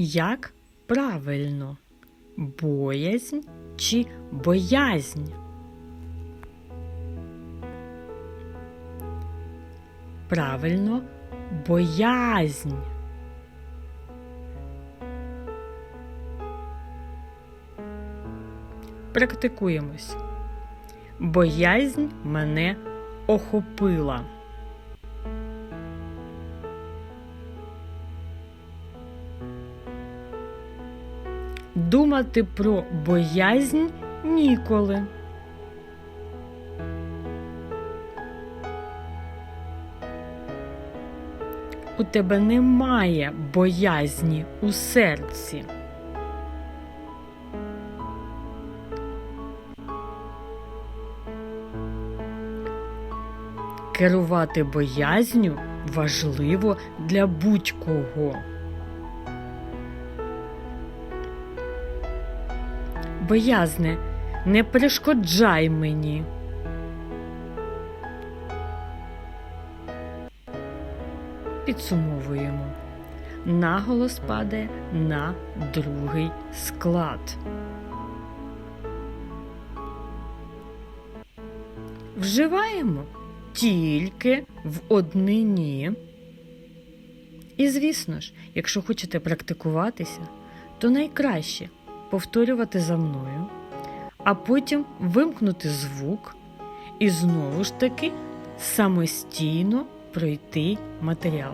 Як правильно? Боязнь чи боязнь? Правильно, боязнь. Практикуємось. Боязнь мене охопила. Думати про боязнь ніколи. У тебе немає боязні у серці. Керувати боязню важливо для будь-кого. Боязне, не перешкоджай мені. Підсумовуємо. Наголос падає на другий склад. Вживаємо тільки в однині. І, звісно ж, якщо хочете практикуватися, то найкраще повторювати за мною, а потім вимкнути звук і знову ж таки самостійно пройти матеріал.